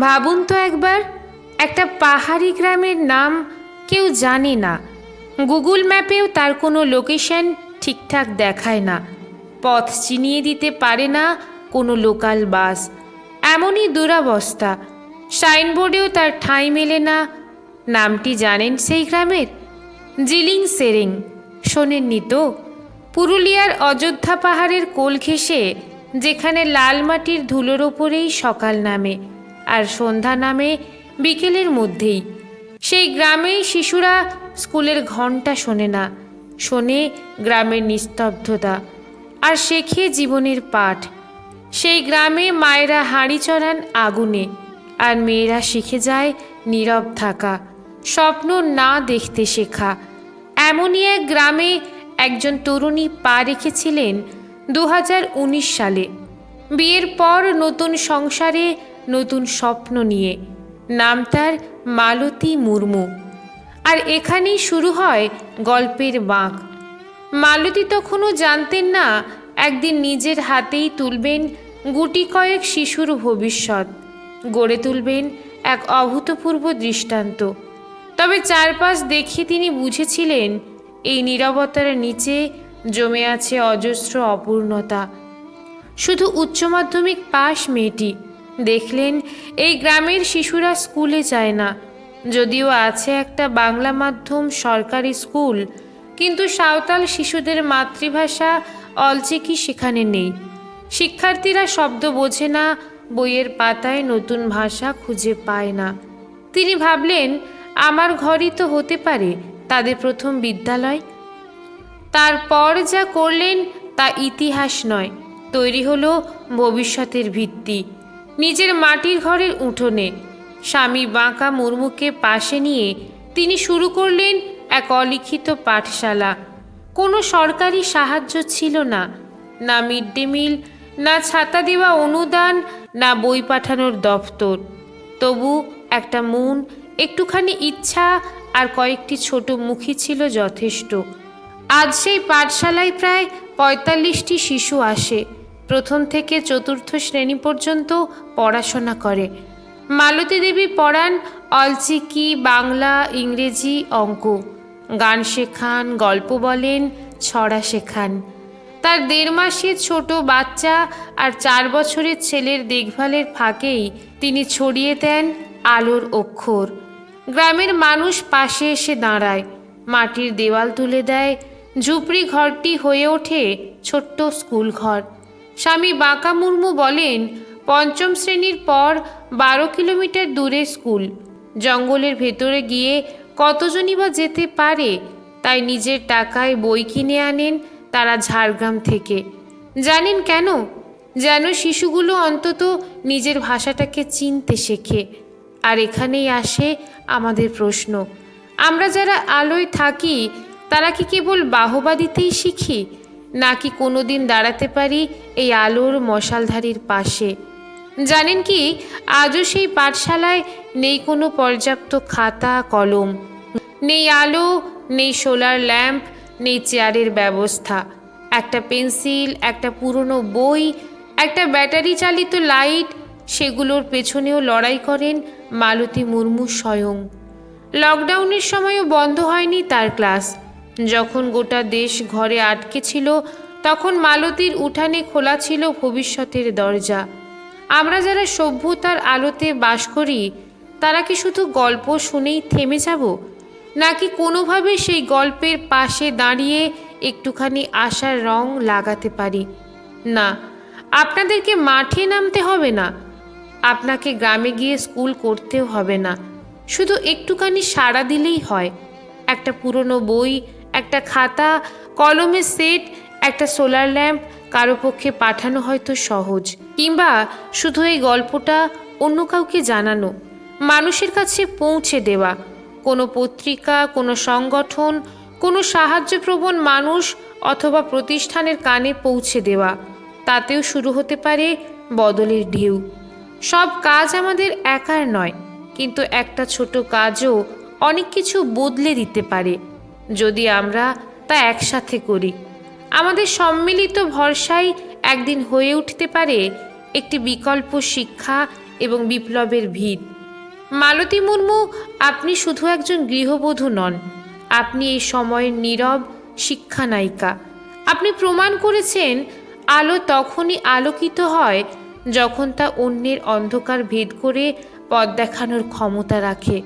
ভাবুন তো একবার, একটা পাহাড়ি গ্রামের নাম কেউ জানে না। গুগল ম্যাপেও তার কোনো লোকেশন ঠিকঠাক দেখায় না। পথ চিনিয়ে দিতে পারে না কোনো লোকাল বাস। এমনই দুরাবস্থা। সাইনবোর্ডেও তার ঠাঁই মেলে না। নামটি জানেন সেই গ্রামের? জিলিং সেরেং। শোনেননি তো? পুরুলিয়ার অযোধ্যা পাহাড়ের কোল ঘেঁষে, যেখানে লাল মাটির ধুলোর ওপরেই সকাল নামে। আর সন্ধ্যা নামে বিকেলের মধ্যেই। সেই গ্রামেই শিশুরা স্কুলের ঘণ্টা শোনে না, শোনে গ্রামের নিস্তব্ধতা আর শেখে জীবনের পাঠ। সেই গ্রামে মায়েরা হাঁড়ি চড়ান আগুনে আর মেয়েরা শিখে যায় নীরব থাকা, স্বপ্ন না দেখতে শেখা। এমনই এক গ্রামে একজন তরুণী পা রেখেছিলেন দু হাজার উনিশ সালে। বিয়ের পর নতুন সংসারে নতুন স্বপ্ন নিয়ে। নাম তার মালতী মুর্মু। আর এখানেই শুরু হয় গল্পের বাঁক। মালতী তখনও জানতেন না, একদিন নিজের হাতেই তুলবেন গুটি কয়েক শিশুর ভবিষ্যৎ। গড়ে তুলবেন এক অভূতপূর্ব দৃষ্টান্ত। তবে চারপাশ দেখে তিনি বুঝেছিলেন, এই নীরবতার নিচে জমে আছে অজস্র অপূর্ণতা। শুধু উচ্চ মাধ্যমিক পাশ মেয়েটি দেখলেন, এই গ্রামের শিশুরা স্কুলে যায় না। যদিও আছে একটা বাংলা মাধ্যম সরকারি স্কুল, কিন্তু সাঁওতাল শিশুদের মাতৃভাষা অলচিকি সেখানে নেই। শিক্ষার্থীরা শব্দ বোঝে না, বইয়ের পাতায় নতুন ভাষা খুঁজে পায় না। তিনি ভাবলেন, আমার ঘরই তো হতে পারে, তাদের প্রথম বিদ্যালয়। তারপর যা করলেন তা ইতিহাস নয়, তৈরি হলো ভবিষ্যতের ভিত্তি। নিজের মাটির ঘরের উঠোনে। স্বামী বাঁকা মুর্মুকে পাশে নিয়ে তিনি শুরু করলেন এক অলিখিত পাঠশালা। কোনো সরকারি সাহায্য ছিল না। না মিড ডে মিল, না ছাতা দেওয়া অনুদান, না বই পাঠানোর দপ্তর। তবু একটা মন, একটুখানি ইচ্ছা আর কয়েকটি ছোট মুখী ছিল যথেষ্ট। আজ সেই পাঠশালায় প্রায় পঁয়তাল্লিশটি শিশু আসে। প্রথম থেকে চতুর্থ শ্রেণি পর্যন্ত পড়াশোনা করে। মালতী দেবী পড়ান অলচিকি বাংলা, ইংরেজি, অঙ্ক। গান শেখান, গল্প বলেন, ছড়া শেখান। তার দেড় মাসের ছোট বাচ্চা আর চার বছরের ছেলের দেখভালের ফাঁকেই তিনি ছড়িয়ে দেন আলোর অক্ষর। গ্রামের মানুষ পাশে এসে দাঁড়ায়, মাটির দেওয়াল তুলে দেয়, ঝুপড়ি ঘরটি হয়ে ওঠে ছোট্ট স্কুল ঘর স্বামী বাঁকা মুর্মু বলেন, পঞ্চম শ্রেণির পর বারো কিলোমিটার দূরে স্কুল। জঙ্গলের ভেতরে গিয়ে কতজনই বা যেতে পারে, তাই নিজের টাকায় বই কিনে আনেন তারা ঝাড়গ্রাম থেকে। জানেন কেন? যেন শিশুগুলো অন্তত নিজের ভাষাটাকে চিনতে শেখে। আর এখানেই আসে আমাদের প্রশ্ন। আমরা যারা আলোয় থাকি, তারা কি কেবল বাহবা দিতেই শিখি? নাকি কোনো দিন দাঁড়াতে পারি এই আলোর মশালধারীর পাশে? জানেন কি, আজও সেই পাঠশালায় নেই কোনো পর্যাপ্ত খাতা, কলম। নেই আলো, নেই সোলার ল্যাম্প, নেই চেয়ারের ব্যবস্থা। একটা পেন্সিল, একটা পুরনো বই, একটা ব্যাটারি চালিত লাইট, সেগুলোর পেছনেও লড়াই করেন মালতী মুর্মু স্বয়ং। লকডাউনের সময়ও বন্ধ হয়নি তার ক্লাস। যখন গোটা দেশ ঘরে আটকে ছিল, তখন মালতীর উঠানে খোলা ছিল ভবিষ্যতের দরজা। আমরা যারা সভ্যতার আলোতে বাস করি, তারা কি শুধু গল্প শুনেই থেমে যাব? নাকি কোনোভাবে সেই গল্পের পাশে দাঁড়িয়ে একটুখানি আশার রং লাগাতে পারি? না, আপনাদেরকে মাঠে নামতে হবে না। আপনাকে গ্রামে গিয়ে স্কুল করতেও হবে না। শুধু একটুখানি সাড়া দিলেই হয়। একটা পুরনো বই একটা খাতা কলমের সেট, একটা সোলার ল্যাম্প, কারও পক্ষে পাঠানো হয়তো সহজ। কিংবা শুধু এই গল্পটা অন্য কাউকে জানানো। মানুষের কাছে পৌঁছে দেওয়া। কোনো পত্রিকা, কোনো সংগঠন, কোনো সাহায্যপ্রবণ মানুষ অথবা প্রতিষ্ঠানের কানে পৌঁছে দেওয়া। তাতেও শুরু হতে পারে বদলের ঢেউ। সব কাজ আমাদের একার নয়, কিন্তু একটা ছোট কাজও অনেক কিছু বদলে দিতে পারে। যদি আমরা তা একসাথে করি। আমাদের সম্মিলিত ভরসাই একদিন হয়ে উঠতে পারে একটি বিকল্প শিক্ষা এবং বিপ্লবের ভিত। মালতী মুর্মু, আপনি শুধু একজন গৃহবধূ নন। আপনি এই সময়ের নীরব শিক্ষানায়িকা। আপনি প্রমাণ করেছেন, আলো তখনই আলোকিত হয় যখন তা অন্যের অন্ধকার ভেদ করে পথ দেখানোর ক্ষমতা রাখে।